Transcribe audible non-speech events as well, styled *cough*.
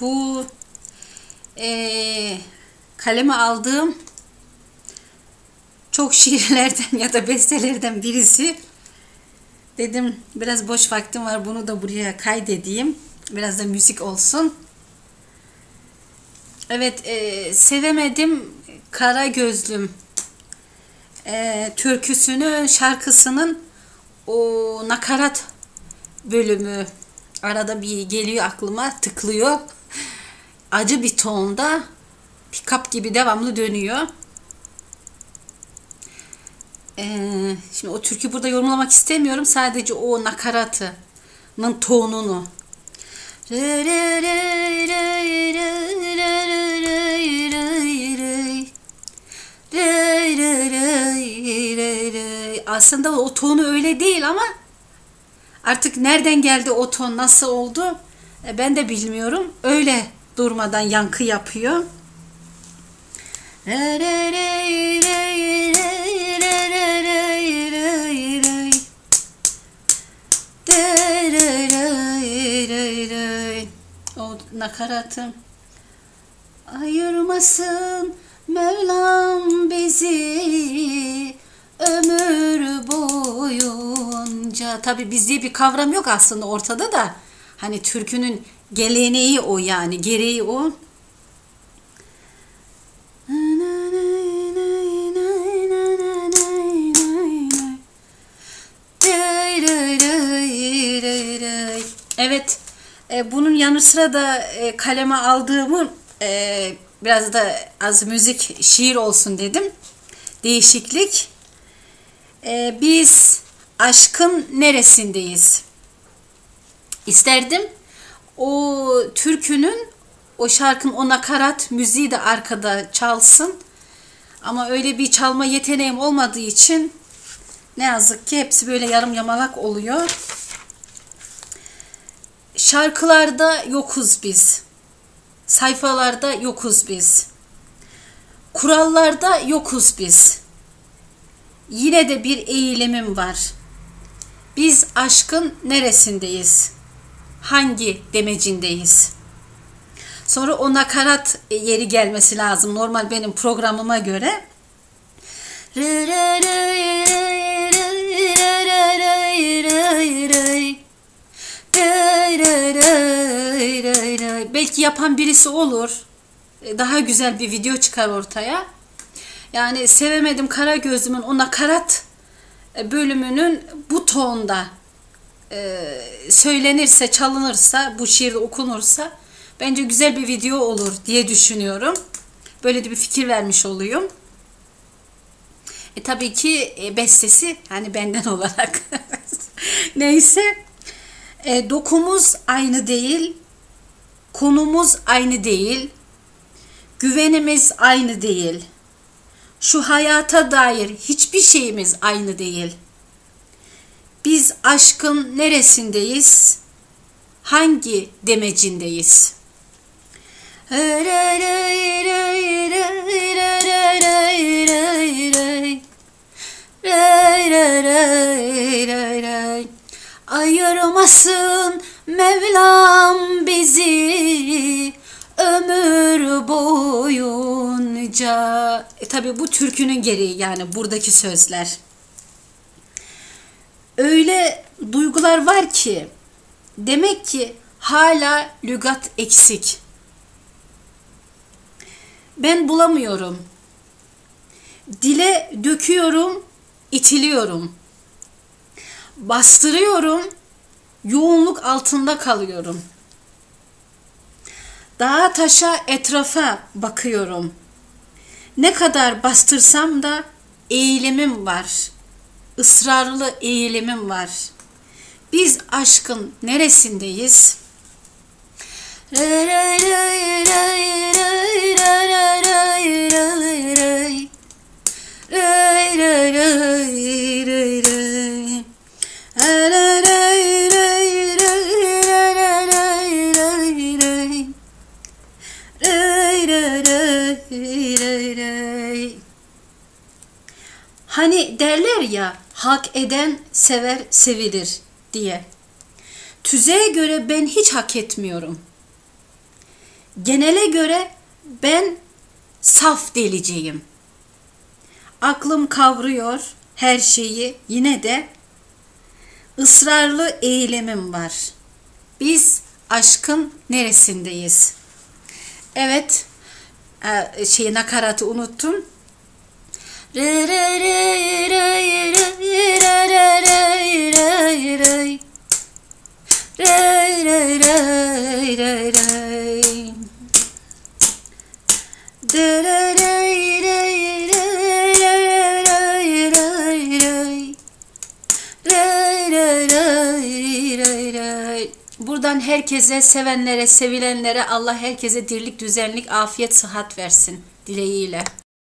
bu e, kaleme aldığım çok şiirlerden ya da bestelerden birisi. Dedim biraz boş vaktim var bunu da buraya kaydedeyim. Biraz da müzik olsun. Evet e, sevemedim kara gözlüm e, türküsünü şarkısının o nakarat bölümü arada bir geliyor aklıma tıklıyor. Acı bir tonda pick-up gibi devamlı dönüyor. Ee, şimdi o türkü burada yorumlamak istemiyorum. Sadece o nakaratının tonunu. Aslında o tonu öyle değil ama artık nereden geldi o ton nasıl oldu e, ben de bilmiyorum. Öyle durmadan yankı yapıyor. O nakaratım ayırmasın Mevlam bizi ömür boyunca. Tabi biz diye bir kavram yok aslında ortada da. Hani türkünün geleneği o yani gereği o. Evet, e, bunun yanı sıra da e, kaleme aldığımı e, biraz da az müzik, şiir olsun dedim. Değişiklik. E, biz aşkın neresindeyiz? İsterdim o türkünün, o şarkının o nakarat müziği de arkada çalsın. Ama öyle bir çalma yeteneğim olmadığı için ne yazık ki hepsi böyle yarım yamalak oluyor. Şarkılarda yokuz biz. Sayfalarda yokuz biz. Kurallarda yokuz biz. Yine de bir eğilimim var. Biz aşkın neresindeyiz? Hangi demecindeyiz? Sonra o nakarat yeri gelmesi lazım. Normal benim programıma göre. Belki yapan birisi olur. Daha güzel bir video çıkar ortaya. Yani sevemedim kara gözümün o nakarat bölümünün bu tonda söylenirse, çalınırsa, bu şiir okunursa bence güzel bir video olur diye düşünüyorum. Böyle de bir fikir vermiş olayım. E, tabii ki e, bestesi hani benden *laughs* olarak. Neyse. E, dokumuz aynı değil. Konumuz aynı değil. Güvenimiz aynı değil. Şu hayata dair hiçbir şeyimiz aynı değil. Biz aşkın neresindeyiz? Hangi demecindeyiz? Ayırmasın Mevlam bizi ömür boyunca. E tabi bu türkünün gereği yani buradaki sözler. Öyle duygular var ki demek ki hala lügat eksik. Ben bulamıyorum. Dile döküyorum, itiliyorum. Bastırıyorum, yoğunluk altında kalıyorum. Dağa taşa etrafa bakıyorum. Ne kadar bastırsam da eğilimim var. Israrlı eğilimim var. Biz aşkın neresindeyiz? Hani derler ya hak eden sever sevilir diye. Tüzeye göre ben hiç hak etmiyorum. genele göre ben saf deliciyim. Aklım kavruyor her şeyi yine de ısrarlı eylemim var. Biz aşkın neresindeyiz? Evet, e, şey nakaratı unuttum. Buradan herkese, sevenlere, sevilenlere Allah herkese dirlik, düzenlik, afiyet, sıhhat versin dileğiyle.